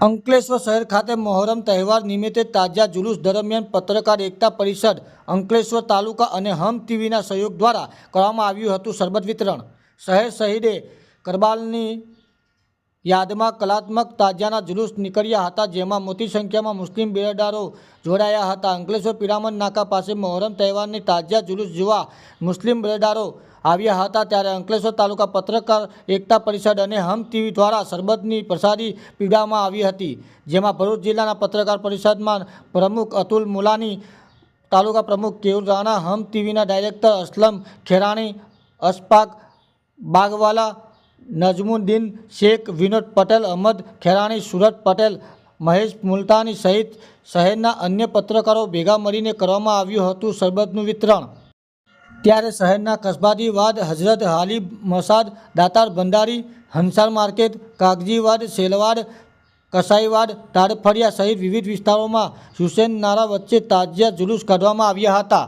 અંકલેશ્વર શહેર ખાતે મોહરમ તહેવાર નિમિત્તે તાજા જુલુસ દરમિયાન પત્રકાર એકતા પરિષદ અંકલેશ્વર તાલુકા અને હમ ટીવીના સહયોગ દ્વારા કરવામાં આવ્યું હતું શરબત વિતરણ. શહેર શહીદે કરબાલની યાદમાં કલાત્મક તાજિયાના જુલુસ નીકળ્યા હતા, જેમાં મોટી સંખ્યામાં મુસ્લિમ બિરદારો જોડાયા હતા. અંકલેશ્વર પિરામણ નાકા પાસે મોહરમ તહેવારની તાજિયા જુલુસ જોવા મુસ્લિમ બેરડારો આવ્યા હતા ત્યારે અંકલેશ્વર તાલુકા પત્રકાર એકતા પરિષદ અને હમ ટીવી દ્વારા શરબતની પ્રસાદી પીવડાવવામાં આવી હતી, જેમાં ભરૂચ જિલ્લાના પત્રકાર પરિષદમાં પ્રમુખ અતુલ મુલાની, તાલુકા પ્રમુખ કેયુર રાણા, હમ ટીવીના ડાયરેક્ટર અસલમ ખેરાણી, અશફાક બાગવાલા નજમુદ્દીન શેખ વિનોદ પટેલ, અહમદ ખેરાણી, સુરત પટેલ, મહેશ મુલતાની સહિત શહેરના અન્ય પત્રકારો ભેગા મળીને કરવામાં આવ્યું હતું શરબતનું વિતરણ. ત્યારે શહેરના કસબાદીવાદ હઝરત હાલી મસાદ, દાતાર ભંડારી, હંસાર માર્કેટ, કાગજીવાડ સેલવાડ કસાઈવાડ તાડફળિયા સહિત વિવિધ વિસ્તારોમાં હુસેન નારા વચ્ચે તાજિયા જુલુસ કાઢવામાં આવ્યા હતા.